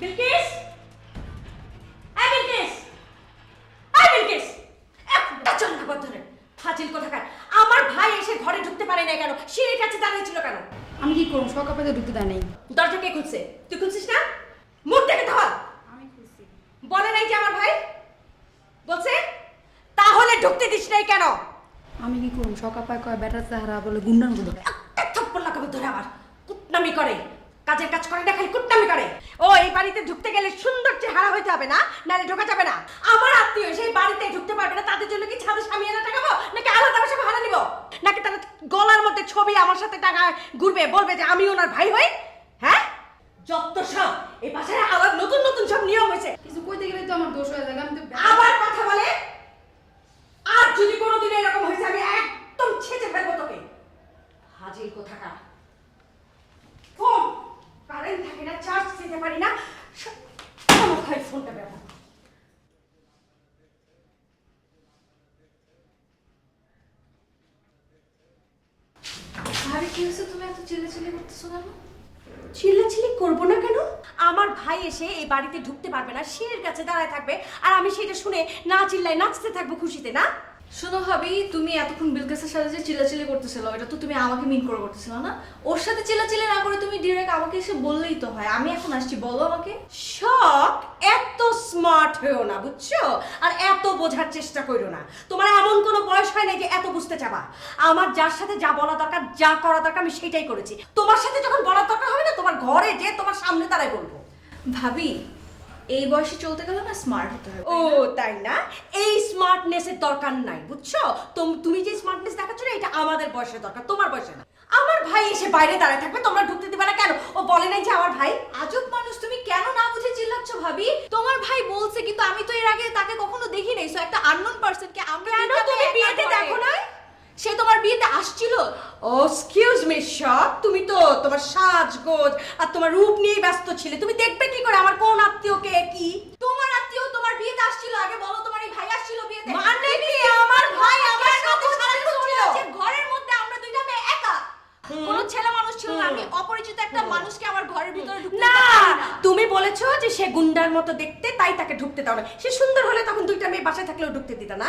বিলকিস? এই বিলকিস! এই বিলকিস! একটা চন্দ্রপথ ধরে ফাজিল কোথাকার? আমার ভাই এসে ঘরে ঢুকতে পারে না কেন? সিঁড়ির কাছে দাঁড়িয়ে ছিল কেন? আমি কি করব সকাল পেতে ঢুকতে দেয় নাই। দরজা কে খুলছে? তুই খুলছিস না? মুখ থেকে। ধর আমি খুলছি। বলে নাই যে আমার ভাই? বলছে তাহলে ঢুকতে দিস নাই কেন? আমি কি করব সকাল পায় কয় ব্যাটার চেহারা বলে গুন্ডার মতো ধরে একটা থাপ্পড় লাগাবো ধরে আবার কুটনামি করে। কাজের কাজ করে না খালি কুটনামি করে। ও এই বাড়িতে ঢুকতে গেলে সুন্দর চেহারা হইতে হবে না নাহলে ঢোকা যাবে না। আমার আত্মীয় সেই বাড়িতে ঢুকতে পারবে না তাদের জন্য কি ছাদে স্বামী এনে টাকাবো নাকি আলাদা বাসা ভাড়া নিব? নাকি তারা গলার মধ্যে ছবি আমার সাথে টাকা ঘুরবে বলবে যে আমি ওনার ভাই হই? হ্যাঁ? যত সব এই বাসায় আবার নতুন নতুন সব নিয়ম হয়েছে। কিছু কইতে গেলে তো আমার দোষ হয়ে যাবে আমি তো না পারি না। ফোনটা ব্যবহার ভাবি কি হয়েছে? তুমি এত চিল্লাচিল্লি করতেছো কেন? চিল্লাচিল্লি করব না কেন? আমার ভাই এসে এই বাড়িতে ঢুকতে পারবে না সিঁড়ির কাছে দাঁড়ায় থাকবে আর আমি সেটা শুনে না চিল্লাই নাচতে থাকব খুশিতে না? শোনো ভাবি, তুমি এতক্ষণ বিলকেসের সাথে যে চিল্লাচিল্লি করতেছিল, এটা তো তুমি আমাকে মিন করে করতেছিল না? ওর সাথে চিল্লাচিল্লি না করে তুমি ডিরেক্ট আমাকে এসে বললেই তো হয়। আমি এখন আসছি, বলো আমাকে। শখ, এত স্মার্ট হয়েও না, বুঝছ? আর এত বোঝার চেষ্টা করো না। তোমার এমন কোনো বয়স হয় না যে এত বুঝতে চাবা। আমার যার সাথে যা বলা দরকার, যা করা দরকার, আমি সেটাই করেছি। তোমার সাথে যখন বলার দরকার হবে না, তোমার ঘরে যে তোমার সামনে তারাই বলব। ভাবি এই বয়সে চলতে গেলে না স্মার্ট হতে হবে ও তাই না? এই স্মার্টনেসের দরকার নাই বুঝছ? তোম- তুমি যে স্মার্টনেস দেখাচ্ছ না এটা আমাদের বয়সের দরকার তোমার বয়সে না। আমার ভাই এসে বাইরে দাঁড়ায় থাকবে তোমরা ঢুকতে দিবে না কেন? ও বলে নাই যে আমার ভাই। আজব মানুষ তুমি কেন না বুঝে চিল্লাচ্ছ ভাবি? তোমার ভাই বলছে কিন্তু আমি তো এর আগে তাকে কখনো দেখি নাই। সো একটা আননোন পারসনকে আমরা কেন তুমি বিয়েতে দেখো নাই? সে তোমার বিয়েতে আসছিল? ও এক্সকিউজ মি শপ তুমি তো তোমার সাজগোজ আর তোমার রূপ নিয়েই ব্যস্ত ছিলে। তুমি দেখবে কি করে? আমার কোন আত্মীয়কে কি তোমার আত্মীয় তোমার বিয়েতে আসছিল আগে বলো তোমার এই ভাই আসছিল বিয়েতে মানে কি আমার ভাই আমার কেন সাথে বুঝতে সারাক্ষণ পারছ ছিল? না যে ঘরের মধ্যে আমরা দুইটা মেয়ে একা কোন ছেলে মানুষ ছিল না আমি অপরিচিত একটা মানুষকে আমার ঘরের ভিতরে ঢুকতে না! তুমি বলেছ যে সে গুন্ডার মতো দেখতে তাই তাকে ঢুকতে দাও না। সে সুন্দর হলে তখন দুইটা মেয়ে বাসায় থাকলেও ঢুকতে দিতা না?